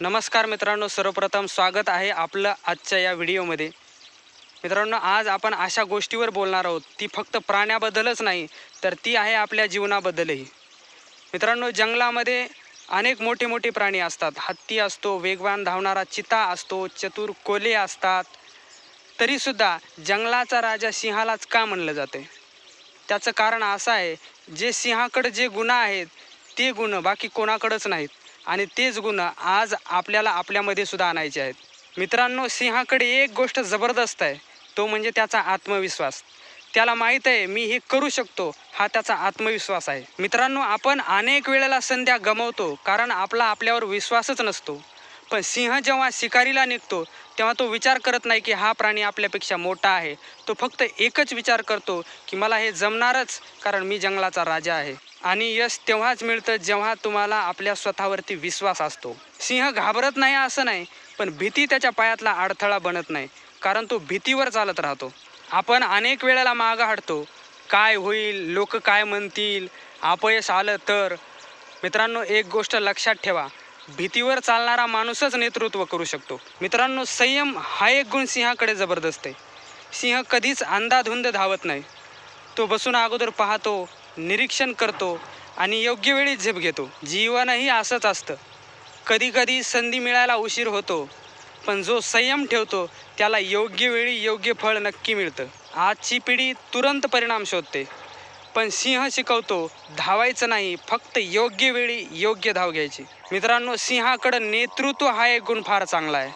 नमस्कार मित्रांनो सर्वप्रथम स्वागत आहे आपलं आजच्या या व्हिडिओमध्ये. मित्रांनो आज आपण अशा गोष्टीवर बोलणार आहोत. ती फक्त प्राण्याबद्दलच नाही तर ती आहे आपल्या जीवनाबद्दलही. मित्रांनो जंगलामध्ये अनेक मोठे मोठे प्राणी असतात. हत्ती असतो वेगवान धावणारा चिता असतो चतुर कोले असतात. तरीसुद्धा जंगलाचा राजा सिंहालाच का म्हणलं जाते? त्याचं कारण असं आहे जे सिंहाकडं जे गुण आहेत ते गुण बाकी कोणाकडंच नाहीत. आणि तेच गुण आज आपल्याला आपल्यामध्ये सुद्धा आणायचे आहेत. मित्रांनो सिंहाकडे एक गोष्ट जबरदस्त आहे. तो म्हणजे त्याचा आत्मविश्वास. त्याला माहीत आहे मी हे करू शकतो हा त्याचा आत्मविश्वास आहे. मित्रांनो आपण अनेक वेळेला संध्या गमवतो कारण आपला आपल्यावर विश्वासच नसतो. पण सिंह जेव्हा शिकारीला निघतो तेव्हा तो विचार करत नाही की हा प्राणी आपल्यापेक्षा मोठा आहे. तो फक्त एकच विचार करतो की मला हे जमणारच कारण मी जंगलाचा राजा आहे. आणि यश तेव्हाच मिळतं जेव्हा तुम्हाला आपल्या स्वतःवरती विश्वास असतो. सिंह घाबरत नाही असं नाही पण भीती त्याच्या पायातला अडथळा बनत नाही कारण तो भीतीवर चालत राहतो. आपण अनेक वेळेला मागं हटतो. काय होईल? लोक काय म्हणतील? अपयश आलं तर? मित्रांनो एक गोष्ट लक्षात ठेवा. भीतीवर चालणारा माणूसच नेतृत्व करू शकतो. मित्रांनो संयम हा एक गुण सिंहाकडे जबरदस्त आहे. सिंह कधीच अंधाधुंद धावत नाही. तो बसून अगोदर पाहतो निरीक्षण करतो आणि योग्य वेळी झेप घेतो. जीवनही असंच असतं. कधीकधी संधी मिळायला उशीर होतो पण जो संयम ठेवतो त्याला योग्य वेळी योग्य फळ नक्की मिळतं. आजची पिढी तुरंत परिणाम शोधते. पण सिंह शिकवतो धावायचं नाही फक्त योग्य वेळी योग्य धाव घ्यायची. मित्रांनो सिंहाकडं नेतृत्व हा एक गुण फार चांगला आहे.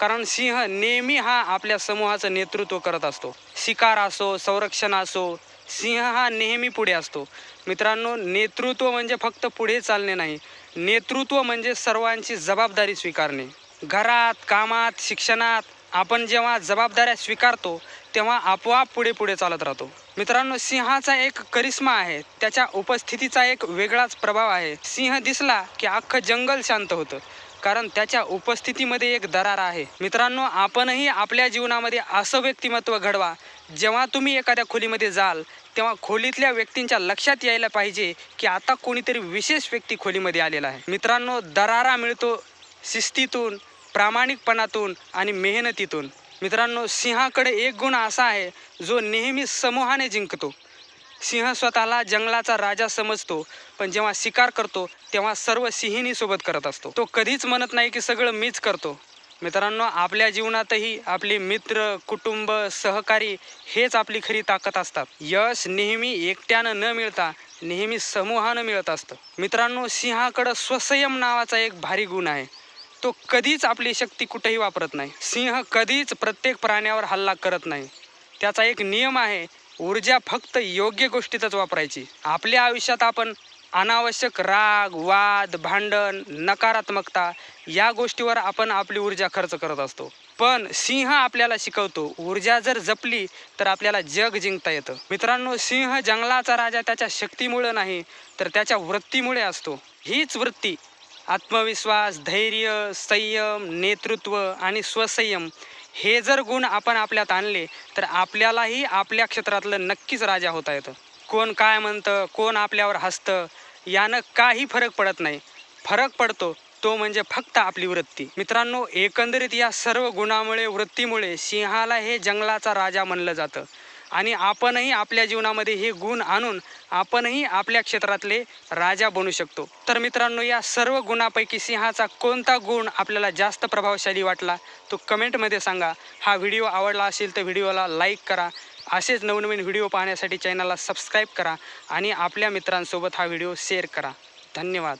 कारण सिंह नेहमी हा आपल्या समूहाचं नेतृत्व करत असतो. शिकार असो संरक्षण असो सिंह हा नेहमी पुढे असतो. मित्रांनो नेतृत्व म्हणजे फक्त पुढे चालणे नाही. नेतृत्व म्हणजे सर्वांची जबाबदारी स्वीकारणे. घरात कामात शिक्षणात आपण जेव्हा जबाबदाऱ्या स्वीकारतो तेव्हा आपोआप पुढे पुढे चालत राहतो. मित्रांनो सिंहाचा एक करिश्मा आहे. त्याच्या उपस्थितीचा एक वेगळाच प्रभाव आहे. सिंह दिसला की अख्खं जंगल शांत होतं कारण त्याच्या उपस्थितीमध्ये एक दरार आहे. मित्रांनो आपणही आपल्या जीवनामध्ये असं व्यक्तिमत्व घडवा जेव्हा तुम्ही एखाद्या खोलीमध्ये जाल तेव्हा खोलीतल्या व्यक्तींच्या लक्षात यायला पाहिजे की आता कोणीतरी विशेष व्यक्ती खोलीमध्ये आलेला आहे. मित्रांनो दरारा मिळतो शिस्तीतून प्रामाणिकपणातून आणि मेहनतीतून. मित्रांनो सिंहाकडे एक गुण असा आहे जो नेहमी समूहाने जिंकतो. सिंह स्वतःला जंगलाचा राजा समजतो पण जेव्हा शिकार करतो तेव्हा सर्व सिंहिणीसोबत करत असतो. तो कधीच म्हणत नाही की सगळं मीच करतो. मित्रांनो आपल्या जीवनातही आपले मित्र कुटुंब सहकारी हेच आपली खरी ताकद असतात. यश नेहमी एकट्यानं न मिळता नेहमी समूहानं मिळत असतं. मित्रांनो सिंहाकडं स्वसंयम नावाचा एक भारी गुण आहे. तो कधीच आपली शक्ती कुठेही वापरत नाही. सिंह कधीच प्रत्येक प्राण्यावर हल्ला करत नाही. त्याचा एक नियम आहे ऊर्जा फक्त योग्य गोष्टीतच वापरायची. आपल्या आयुष्यात आपण अनावश्यक राग वाद भांडण नकारात्मकता या गोष्टीवर आपण आपली ऊर्जा खर्च करत असतो. पण सिंह आपल्याला शिकवतो ऊर्जा जर जपली तर आपल्याला जग जिंकता येतं. मित्रांनो सिंह जंगलाचा राजा त्याच्या शक्तीमुळे नाही तर त्याच्या वृत्तीमुळे असतो. हीच वृत्ती आत्मविश्वास धैर्य संयम नेतृत्व आणि स्वसंयम हे जर गुण आपण आपल्यात आणले तर आपल्यालाही आपल्या क्षेत्रातलं नक्कीच राजा होता येतं. कोण काय म्हणतं कोण आपल्यावर हसतं यानं काही फरक पडत नाही. फरक पडतो तो म्हणजे फक्त आपली वृत्ती. मित्रांनो एकंदरीत या सर्व गुणामुळे वृत्तीमुळे सिंहाला हे जंगलाचा राजा म्हणलं जातं. आणि आपणही आपल्या जीवनामध्ये हे गुण आणून आपणही आपल्या क्षेत्रातले राजा बनू शकतो. तर मित्रांनो या सर्व गुणापैकी सिंहाचा कोणता गुण आपल्याला जास्त प्रभावशाली वाटला तो कमेंटमध्ये सांगा. हा व्हिडिओ आवडला असेल तर व्हिडिओला लाईक करा. असेच नवनवीन व्हिडिओ पाहण्यासाठी चॅनलला सबस्क्राईब करा आणि आपल्या मित्रांसोबत हा व्हिडिओ शेअर करा. धन्यवाद.